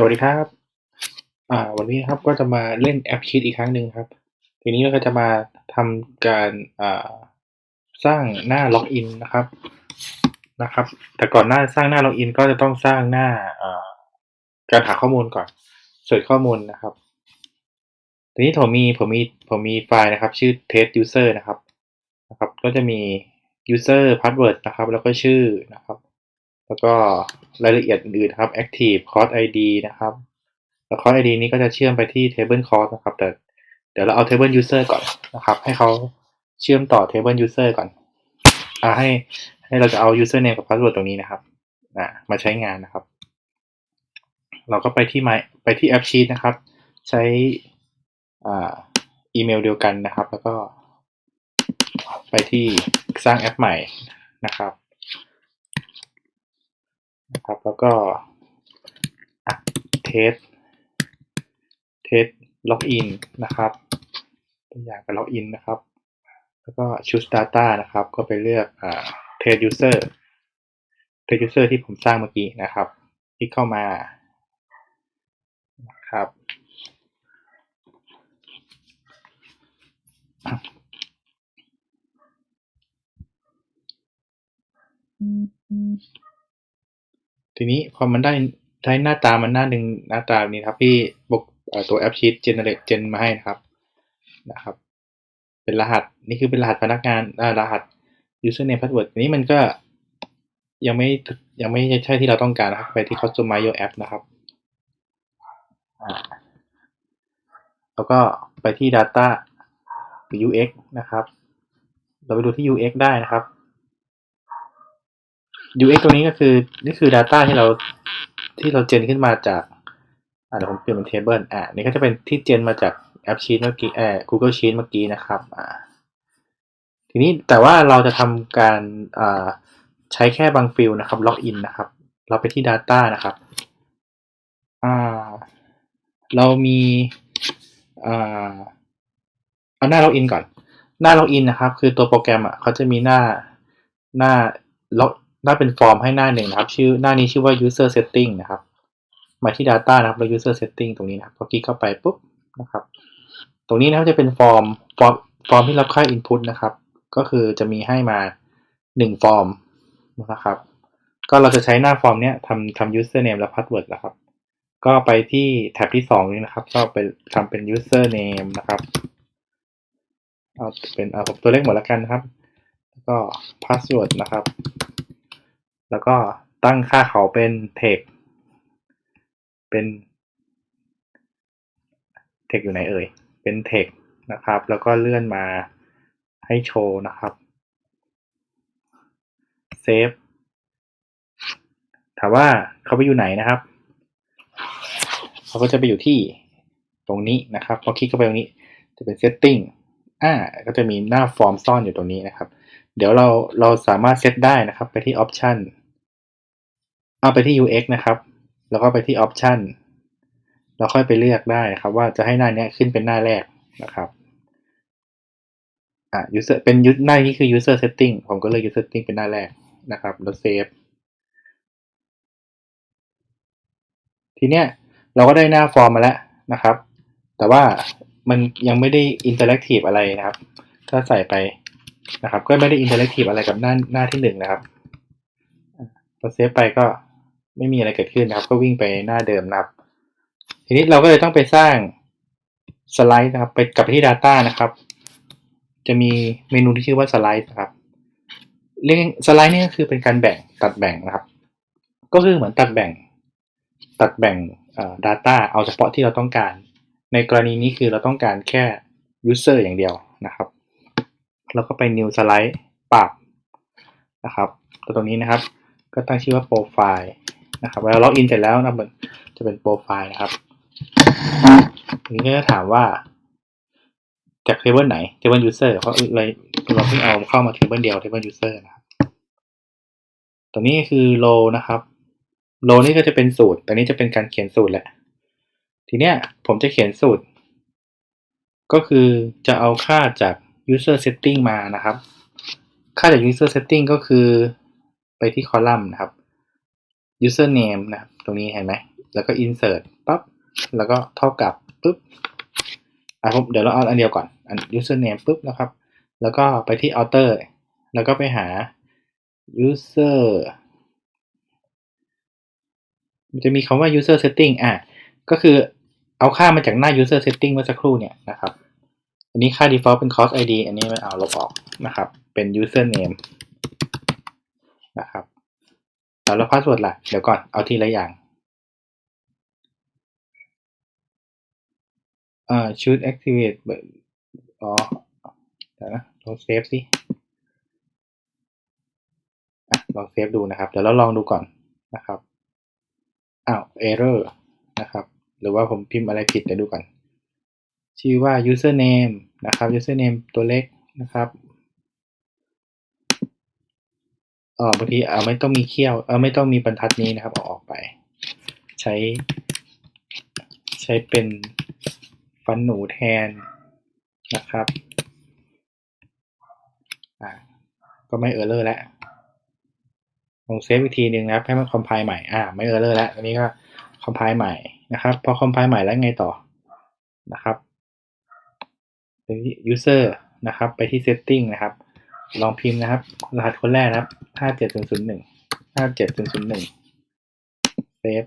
สวัสดีครับ อ่า วันนี้ครับก็จะมาเล่นแอปชีตอีกครั้งหนึ่งครับ ทีนี้เราก็จะมาทำการอ่าสร้างหน้าล็อกอินนะครับ นะครับ แต่ก่อนหน้าสร้างหน้าล็อกอินก็จะต้องสร้างหน้าอ่าการหาข้อมูลก่อนเสิร์ชข้อมูลนะครับ ทีนี้ผมมีผมมีผมมีไฟล์นะครับ ชื่อ test user นะครับ นะครับ ก็จะมี user password นะครับ แล้วก็ชื่อนะครับ แล้วก็รายละเอียดอื่นๆนะครับ active course id นะครับ แล้ว course id นี้ก็จะเชื่อมไปที่ table course นะครับ แต่เดี๋ยวเราเอา table user ก่อนนะครับ ให้เขาเชื่อมต่อ table user ก่อนอ่าให้ให้เราจะเอา username กับ password ตรงนี้นะครับอ่ามาใช้งานนะครับ เราก็ไปที่ my ไปที่ app sheet นะครับ ใช้อ่าอีเมลเดียวกันนะครับ แล้วก็ไปที่สร้างแอปใหม่นะครับ นะครับ แล้วก็เทสเทสล็อกอินนะครับตัวอย่างกับล็อกอินนะครับ แล้วก็ choose data นะครับ ก็ไปเลือกอ่า test user test user ที่ผมสร้างเมื่อกี้นะครับ คลิกเข้ามานะครับ ทีนี้พอมันได้ได้หน้าตามันหน้าหนึ่งหน้าตาแบบนี้ครับที่บกตัว App Sheet Generate Gen มาให้นะครับนะครับ เป็นรหัสนี่คือเป็นรหัสพนักงานรหัส username password นี้มันก็ยังไม่ยังไม่ใช่ที่เราต้องการนะครับ ไปที่ Customize Your App นะครับแล้วก็ไปที่ Data หรือ UX นะครับ เราไปดูที่ UX ได้นะครับ UX ตรงนี้ก็คือ นี่คือ Data ที่เราที่เราเจนขึ้นมาจากอ่าเดี๋ยวผมเปลี่ยนเป็น Table อ่านี่ก็จะเป็นที่เจนมาจากแอป Sheet เมื่อกี้เอ่อ Google Sheet เมื่อกี้นะครับอ่าทีนี้แต่ว่าเราจะทำการอ่าใช้แค่บางฟิลนะครับล็อกอินนะครับ เราไปที่ Data นะครับอ่าเรามีอ่าเอาหน้าล็อกอินก่อน หน้าล็อกอินนะครับ คือตัวโปรแกรมอะเขาจะมีหน้าหน้าล็อก หน้าเป็นฟอร์มให้หน้าหนึ่งนะครับ ชื่อหน้านี้ชื่อว่า user setting นะครับ มาที่ data นะครับแล้ว user setting ตรงนี้นะครับพอคลิกเข้าไปปุ๊บนะครับ ตรงนี้นะครับจะเป็นฟอร์มฟอร์มฟอร์มที่รับค่า input นะครับ ก็คือจะมีให้มาหนึ่งฟอร์มนะครับ ก็เราจะใช้หน้าฟอร์มเนี้ยทำทำ username และ password นะครับ ก็ไปที่แท็บที่สองนี้นะครับ ก็ไปทำเป็น username นะครับเอาเป็นเอาตัวเลขหมดแล้วกันนะครับ แล้วก็ password นะครับ แล้วก็ตั้งค่าเขาเป็น text เป็น text อยู่ไหนเอ่ย เป็น text นะครับ แล้วก็เลื่อนมาให้โชว์นะครับ save ถามว่าเขาไปอยู่ไหนนะครับเขาก็จะไปอยู่ที่ตรงนี้นะครับ พอคลิกเข้าไปตรงนี้ จะเป็น setting อ่า ก็จะมีหน้าฟอร์มซ่อนอยู่ตรงนี้นะครับ เดี๋ยวเราเราสามารถเซตได้นะครับ ไปที่ option เอาไปที่ UX นะครับ แล้วก็ไปที่ option แล้วค่อยไปเลือกได้ครับ ว่าจะให้หน้านี้ขึ้นเป็นหน้าแรกนะครับอ่า user เป็นหน้านี้คือ user setting ผมก็เลย user setting เป็นหน้าแรกนะครับ แล้วเซฟทีเนี้ยเราก็ได้หน้าฟอร์มมาแล้วนะครับ แต่ว่ามันยังไม่ได้อินเ r อร์แอคทีฟอะไรนะครับ ถ้าใส่ไปนะครับ ก็ไม่ได้อินเ r อร์แอคทีฟอะไรกับหน้าหน้าที่หนึ่งนะครับพอเซฟไปก็ ไม่มีอะไรเกิดขึ้นนะครับ ก็วิ่งไปหน้าเดิมนะครับ ทีนี้เราก็เลยต้องไปสร้างสไลด์นะครับ ไปกลับไปที่ Data นะครับ จะมีเมนูที่ชื่อว่าสไลด์นะครับเรื่องสไลด์นี่ก็คือเป็นการแบ่งตัดแบ่งนะครับ ก็คือเหมือนตัดแบ่ง ตัดแบ่ง data เอาเฉพาะที่เราต้องการ ในกรณีนี้คือเราต้องการแค่ user อย่างเดียวนะครับ แล้วก็ไป new slide ปรับนะครับตัวตรงนี้นะครับ ก็ตั้งชื่อว่า profile นะครับเวลาล็อกอินเสร็จแล้วนะมันจะเป็น profile นะครับทีนี้ก็จะถามว่า จาก table ไหน table user เพราะเลยเราเพิ่งเอาเข้ามา table เดียว table user นะครับตัวนี้คือ row นะครับโลนี่ก็จะเป็นสูตรแต่นี้จะเป็นการเขียนสูตรแหละ ทีเนี้ยผมจะเขียนสูตร ก็คือจะเอาค่าจาก user setting มานะครับ ค่าจาก user setting ก็คือไปที่คอลัมน์นะครับ username นะครับตรงนี้เห็นไหม แล้วก็ insert ปั๊บ แล้วก็เท่ากับปุ๊บอะผมเดี๋ยวเราเอาอันเดียวก่อน อัน username ปุ๊บนะครับ แล้วก็ไปที่ outer แล้วก็ไปหา user มันจะมีคำว่า user setting อะ ก็คือเอาค่ามาจากหน้า user setting เมื่อสักครู่เนี่ยนะครับ อันนี้ค่า default เป็น cost id อันนี้ไม่เอาลบออกนะครับ เป็น username นะครับ แล้วแล้ว password ล่ะ เดี๋ยวก่อน เอาทีละอย่างอ่า should activate อ๋อเดี๋ยวนะลองเซฟสิลองเซฟดูนะครับ เดี๋ยวเราลองดูก่อนนะครับอ้าว error นะครับ หรือว่าผมพิมพ์อะไรผิดเดี๋ยวดูก่อน ชื่อว่า username นะครับ username ตัวเล็กนะครับ อ๋อบางทีเอาไม่ต้องมีเขี้ยวเออไม่ต้องมีบรรทัดนี้นะครับเอาออกไป ใช้ ใช้เป็นฟันหนูแทนนะครับอ่าก็ไม่เออร์เลอร์แล้วลองเซฟอีกทีหนึ่งนะครับให้มันคอมไพล์ใหม่อ่าไม่เออร์เลอร์แล้วอันนี้ก็คอมไพล์ใหม่นะครับ พอคอมไพล์ใหม่แล้วไงต่อนะครับไปที่ user นะครับ ไปที่ setting นะครับ ลองพิมพ์นะครับ รหัสคนแรกนะครับห้าเจ็ดศูนย์ศูนย์หนึ่งห้าเจ็ดศูนย์ศูนย์หนึ่งเซฟ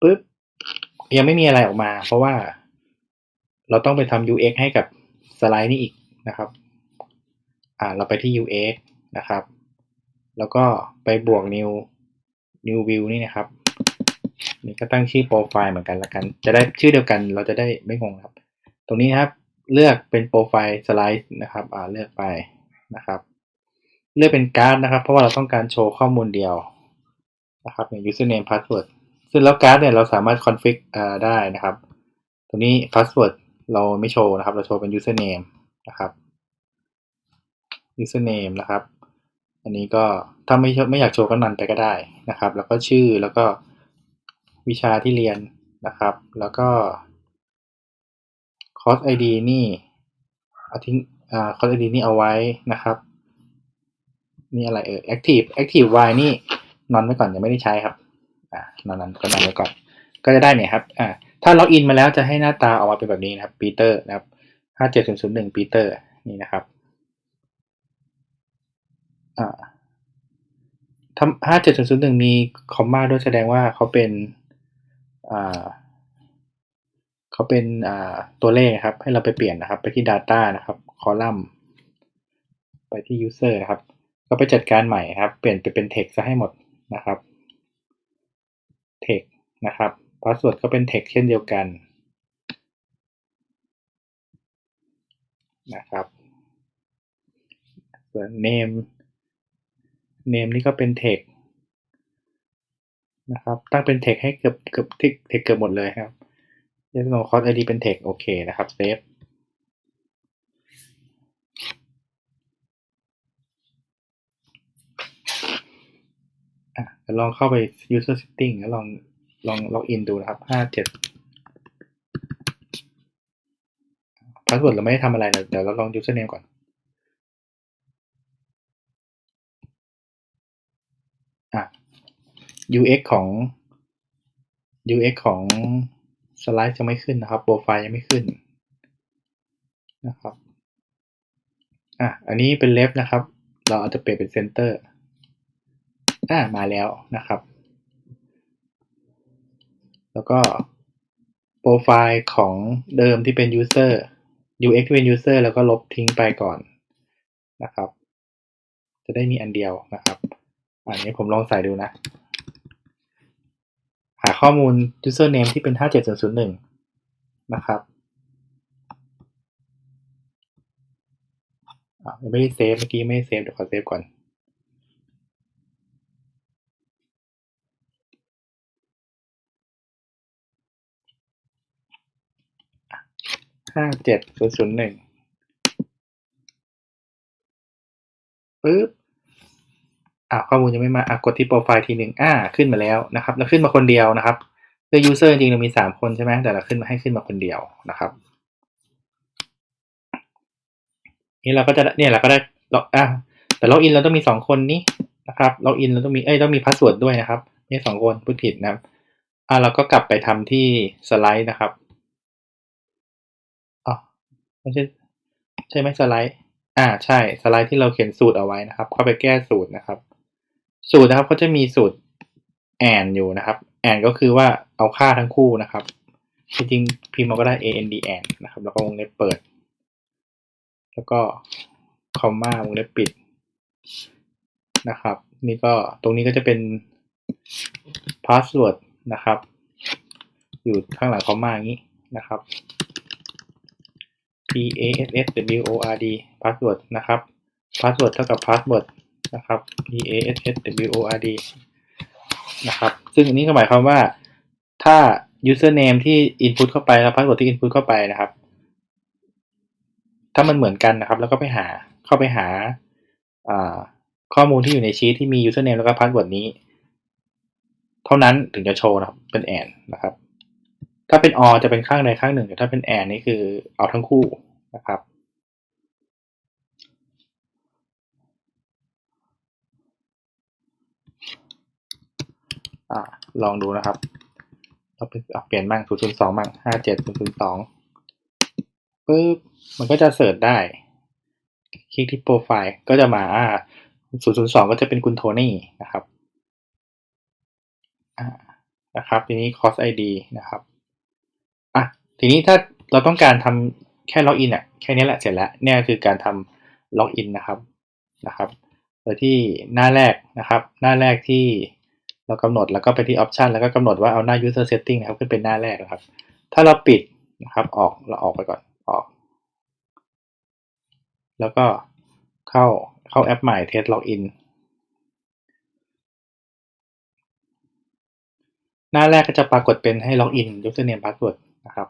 ปึ๊บยังไม่มีอะไรออกมา เพราะว่าเราต้องไปทำ UX ให้กับสไลด์นี้อีกนะครับ อ่า เราไปที่ UX นะครับ แล้วก็ไปบวก new new view นี่นะครับ นี่ก็ตั้งชื่อโปรไฟล์เหมือนกันละกัน จะได้ชื่อเดียวกัน เราจะได้ไม่งงครับ ตรงนี้นะครับ เลือกเป็นโปรไฟล์สไลด์นะครับอ่าเลือกไปนะครับ เลือกเป็นการ์ดนะครับ เพราะว่าเราต้องการโชว์ข้อมูลเดียวนะครับอย่าง username password ซึ่งแล้วการ์ดเนี่ยเราสามารถ config อ่าได้นะครับ ตรงนี้ password เราไม่โชว์นะครับ เราโชว์เป็น username นะครับ username นะครับ อันนี้ก็ถ้าไม่ไม่อยากโชว์ก็นันไปก็ได้นะครับ แล้วก็ชื่อแล้วก็วิชาที่เรียนนะครับ แล้วก็ course ID นี่เอาทิ้งอ่า course ID นี่เอาไว้นะครับนี่อะไรเออ active active y นี่นอนไว้ก่อนยังไม่ได้ใช้ครับอ่านอนนั้นก็นอนไว้ก่อน ก็จะได้เนี่ยครับอ่าถ้าล็อกอินมาแล้วจะให้หน้าตาออกมาเป็นแบบนี้นะครับปีเตอร์นะครับห้าเจ็ดศูนย์ศูนย์หนึ่งปีเตอร์นี่นะครับอ่าทำห้าเจ็ดศูนย์ศูนย์หนึ่งมีคอมมาด้วยแสดงว่าเขาเป็นอ่า เขาเป็นตัวเลขครับ ให้เราไปเปลี่ยนนะครับ ไปที่ Data นะครับคอลัมน์ไปที่ User นะครับ ก็ไปจัดการใหม่ครับ เปลี่ยนไปเป็น Text ซะให้หมดนะครับ Text นะครับ Password ก็เป็น Text เช่นเดียวกันนะครับส่วน Name Name นี่ก็เป็น Text นะครับ ตั้งเป็น Text ให้เกือบเกือบ Text เกือบหมดเลยครับ yes no cost id เป็น text โอเคนะครับเซฟอะลองเข้าไป user setting แล้วลองลองล็อกอินดูนะครับห้าเจ็ดพาสเวิร์ดเราไม่ได้ทำอะไร เดี๋ยวเราลอง username ก่อนอะ UX ของ UX ของ สไลด์ยังไม่ขึ้นนะครับ โปรไฟล์ยังไม่ขึ้นนะครับอะอันนี้เป็น left นะครับ เราอาจจะเปลี่ยนเป็น center อ่ามาแล้วนะครับ แล้วก็โปรไฟล์ของเดิมที่เป็น user UX เป็น user แล้วก็ลบทิ้งไปก่อนนะครับ จะได้มีอันเดียวนะครับ อันนี้ผมลองใส่ดูนะ หาข้อมูล username ที่เป็น 57001 นะครับไม่ได้เซฟเมื่อกี้ไม่ได้เซฟเดี๋ยวขอเซฟก่อน ห้าเจ็ดศูนย์ศูนย์หนึ่งปึ๊บ อ่าข้อมูลยังไม่มาอะกดที่โปรไฟล์ทีหนึ่งอ่าขึ้นมาแล้วนะครับแล้วขึ้นมาคนเดียวนะครับเลือก user จริงๆเรามีสามคนใช่ไหมแต่เราขึ้นมาให้ขึ้นมาคนเดียวนะครับนี่เราก็จะเนี่ยเราก็ได้ล็อกอะแต่ล็อกอินเราต้องมีสองคนนี้นะครับล็อกอินเราต้องมีเอ้ยต้องมีพาสเวิร์ดด้วยนะครับไม่สองคนพูดผิดนะครับอ่าเราก็กลับไปทำที่สไลด์นะครับอ๋อไม่ใช่ใช่ไหมสไลด์ อ่าใช่สไลด์ที่เราเขียนสูตรเอาไว้นะครับ เข้าไปแก้สูตรนะครับ สูตรนะครับเขาจะมีสูตรแอนอยู่นะครับแอนก็คือว่าเอาค่าทั้งคู่นะครับ จริงๆพิมพ์มาก็ได้ and n นะครับ แล้วก็วงเล็บเปิด แล้วก็คอมมาวงเล็บปิดนะครับ นี่ก็ตรงนี้ก็จะเป็น password นะครับ อยู่ข้างหลังคอมมาอย่างนี้นะครับ p a s s w o r d password นะครับ password เท่ากับ password นะครับ p a s s w o r d นะครับ ซึ่งอันนี้ก็หมายความว่าถ้า username ที่ input เข้าไปแล้ว password ที่ input เข้าไปนะครับ ถ้ามันเหมือนกันนะครับ แล้วก็ไปหาเข้าไปหาข้อมูลที่อยู่ในชีตที่มี username แล้วก็ password นี้ เท่านั้นถึงจะโชว์นะครับ เป็น and นะครับ ถ้าเป็น or จะเป็นข้างใดข้างหนึ่งแต่ถ้าเป็น and นี่คือเอาทั้งคู่นะครับ อลองดูนะครับเราเปลี่ยนบ้าง002บ้าง57 002ปึ๊บมันก็จะเสิร์ชได้ คลิกที่โปรไฟล์ก็จะมาอ่า002ก็จะเป็นคุณโทนี่นะครับนะครับ ทีนี้ cost id นะครับอะทีนี้ถ้าเราต้องการทำแค่ล็อกอินอะแค่นี้แหละเสร็จแล้วเนี่ยคือการทำล็อกอินนะครับนะครับโดยที่หน้าแรกนะครับ หน้าแรกที่ เรากำหนดแล้วก็ไปที่ option แล้วก็กำหนดว่าเอาหน้า user setting นะครับขึ้นเป็นหน้าแรกนะครับ ถ้าเราปิดนะครับออกเราออกไปก่อนออก แล้วก็เข้าเข้าแอปใหม่ test login หน้าแรกก็จะปรากฏเป็นให้ login username password นะครับ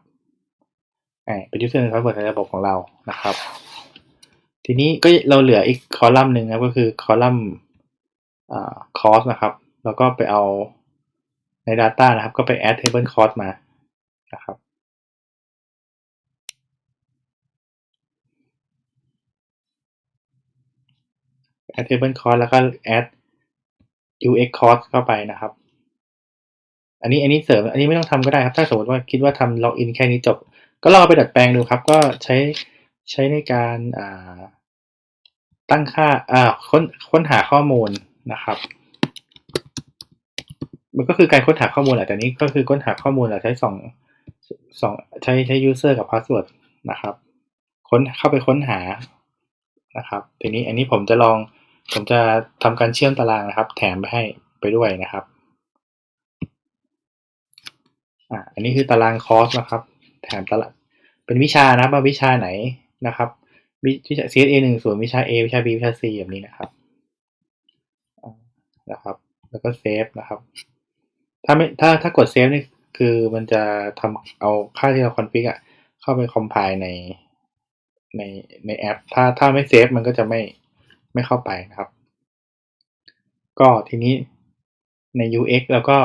เป็น username password ในระบบของเรานะครับ ทีนี้ก็เราเหลืออีกคอลัมน์หนึ่งนะก็คือคอลัมน์ cost นะครับ แล้วก็ไปเอาใน Data นะครับ ก็ไป add table cost มานะครับ add table cost แล้วก็ add ux cost เข้าไปนะครับ อันนี้อันนี้เสริม อันนี้ไม่ต้องทำก็ได้ครับ ถ้าสมมติว่าคิดว่าทำ login แค่นี้จบ ก็ลองไปดัดแปลงดูครับ ก็ใช้ใช้ในการตั้งค่าค้นค้นหาข้อมูลนะครับ มันก็คือการค้นหาข้อมูลแหละแต่นี้ก็คือค้นหาข้อมูลเราใช้สองสองใช้ใช้ user กับ password นะครับ ค้นเข้าไปค้นหานะครับ ทีนี้อันนี้ผมจะลองผมจะทำการเชื่อมตารางนะครับ แถมไปให้ไปด้วยนะครับอ่าอันนี้คือตารางคอร์สนะครับ แถมตารางเป็นวิชานะว่าวิชาไหนนะครับวิชา CSA หนึ่งส่วนวิชา A วิชา B วิชา C แบบนี้นะครับนะครับ แล้วก็เซฟนะครับ ถ้าไม่ถ้าถ้ากดเซฟนี่คือมันจะทำเอาค่าที่เราคอนฟิกอะเข้าไปคอมไพล์ในในในแอป ถ้าถ้าไม่เซฟมันก็จะไม่ไม่เข้าไปนะครับ ก็ทีนี้ใน UX แล้วก็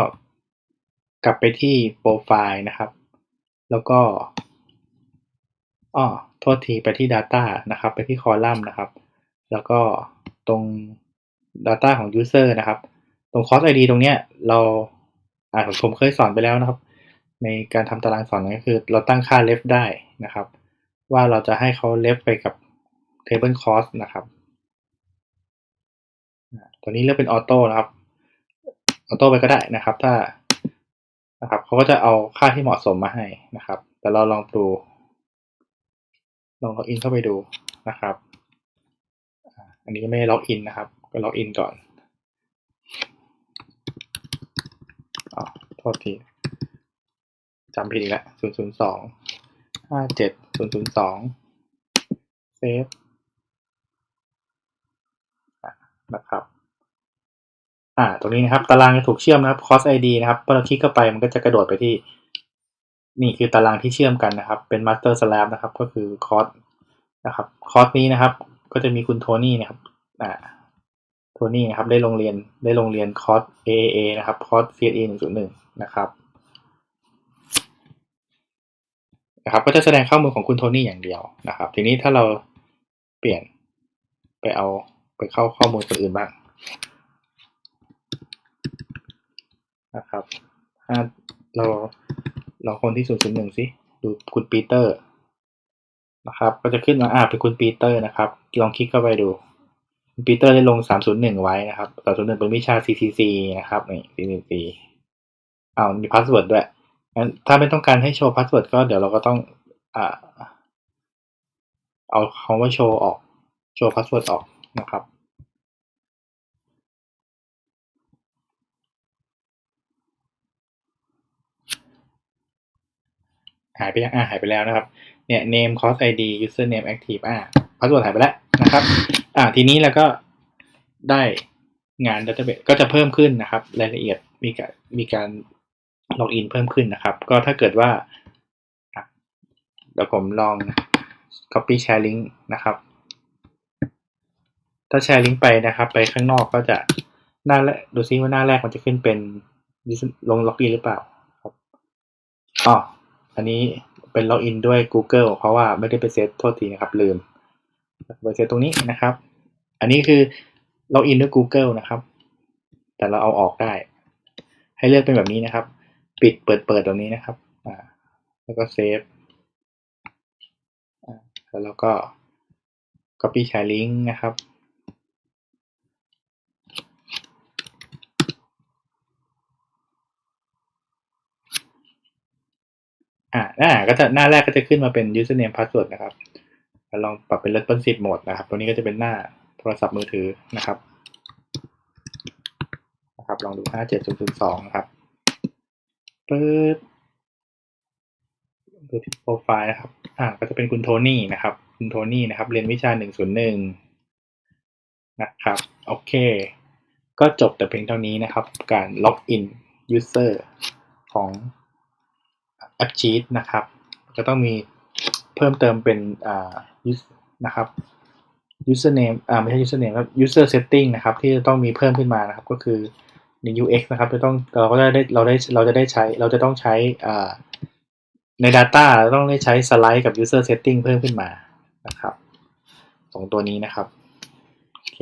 กลับไปที่โปรไฟล์นะครับ แล้วก็อ๋อโทษทีไปที่ Data นะครับ ไปที่คอลัมน์นะครับ แล้วก็ตรง Data ของ User นะครับ ตรง Cost ID ตรงเนี้ยเรา อ่าผมเคยสอนไปแล้วนะครับ ในการทำตารางสอนก็คือ เราตั้งค่า left ได้นะครับ ว่าเราจะให้เขา left ไปกับ table cost นะครับตัวนี้เลือกเป็นออโต้นะครับออโต้ไปก็ได้นะครับ ถ้านะครับเขาก็จะเอาค่าที่เหมาะสมมาให้นะครับ แต่เราลองดูลองล็อกอินเข้าไปดูนะครับ อันนี้ไม่ได้ล็อกอินนะครับ ก็ล็อกอินก่อน โทษทีจำผิดอีกแล้วศูนย์ศูนย์สองห้าเจ็ดศูนย์ศูนย์สองเซฟนะครับ อ่า ตรงนี้นะครับ ตารางจะถูกเชื่อมนะครับ cost id นะครับพอเราคลิกเข้าไปมันก็จะกระโดดไปที่ นี่คือตารางที่เชื่อมกันนะครับ เป็น master slab นะครับ ก็คือ cost นะครับ cost นี้นะครับ ก็จะมีคุณโทนี่นะครับ อ่า โทนี่นะครับ ได้โรงเรียน ได้โรงเรียนคอร์ส AAA นะครับคอร์ส CSE 101 นะครับนะครับ ก็จะแสดงข้อมูลของคุณโทนี่อย่างเดียวนะครับ ทีนี้ถ้าเราเปลี่ยนไปเอาไปเข้าข้อมูลคนอื่นบ้างนะครับถ้าเราเราคนที่ศูนย์ศูนย์หนึ่งสิดูคุณปีเตอร์นะครับ ก็จะขึ้นมาอ่าเป็นคุณปีเตอร์นะครับ ลองคลิกเข้าไปดูปีเตอร์ได้ลงสามศูนย์หนึ่งไว้นะครับสามศูนย์หนึ่งเป็นวิชา CCC นะครับนี่ CCC อ้าวมีพาสเวิร์ดด้วยงั้นถ้าไม่ต้องการให้โชว์พาสเวิร์ดก็เดี๋ยวเราก็ต้องอ่าเอาคำว่าโชว์ออก โชว์พาสเวิร์ดออกนะครับหายไปยังอ่าหายไปแล้วนะครับ เนี่ย name course id user name active อ่าพาสเวิร์ดหายไปแล้วนะครับ อ่า ทีนี้แล้วก็ได้งาน database ก็จะเพิ่มขึ้นนะครับ รายละเอียดมีการมีการ ล็อกอินเพิ่มขึ้นนะครับ ก็ถ้าเกิดว่าเดี๋ยวผมลอง copy share link นะครับ ถ้าแชร์ลิงก์ไปนะครับ ไปข้างนอกก็จะหน้าแรกดูซิว่าหน้าแรกมันจะขึ้นเป็นลงล็อกอินหรือเปล่าครับอ๋ออันนี้เป็นล็อกอินด้วย Google เพราะว่าไม่ได้ไปเซตโทษทีนะครับ ลืมไปเซตตรงนี้นะครับ อันนี้คือล็อกอินด้วย Google นะครับ แต่เราเอาออกได้ ให้เลือกเป็นแบบนี้นะครับ ปิดเปิดเปิดตรงนี้นะครับ อ่า แล้วก็เซฟแล้วเราก็ copy share link นะครับ อ่าหน้าก็จะหน้าแรกก็จะขึ้นมาเป็น username password นะครับแล้วลองปรับเป็น responsive mode นะครับตัวนี้ก็จะเป็นหน้าโทรศัพท์มือถือนะครับ นะครับ ลองดู 57002 นะครับ ปึ๊บดูที่โปรไฟล์นะครับ อ่า ก็จะเป็นคุณโทนี่นะครับ คุณโทนี่นะครับ เรียนวิชา101นะครับ โอเค ก็จบแต่เพียงเท่านี้นะครับ การล็อกอิน user ของแอปชีตนะครับ ก็ต้องมีเพิ่มเติมเป็น อ่านะครับ username อ่า ไม่ใช่ username ครับ user setting นะครับ ที่จะต้องมีเพิ่มขึ้นมานะครับ ก็คือ ใน UX นะครับจะต้องเราก็ได้เราได้เราจะได้ใช้เราจะต้องใช้ใน Data เราต้องได้ใช้สไลด์กับ user setting เพิ่มขึ้นมานะครับสองตัวนี้นะครับ โอเค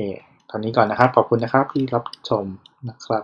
ตอนนี้ก่อนนะครับ ขอบคุณนะครับที่รับชมนะครับ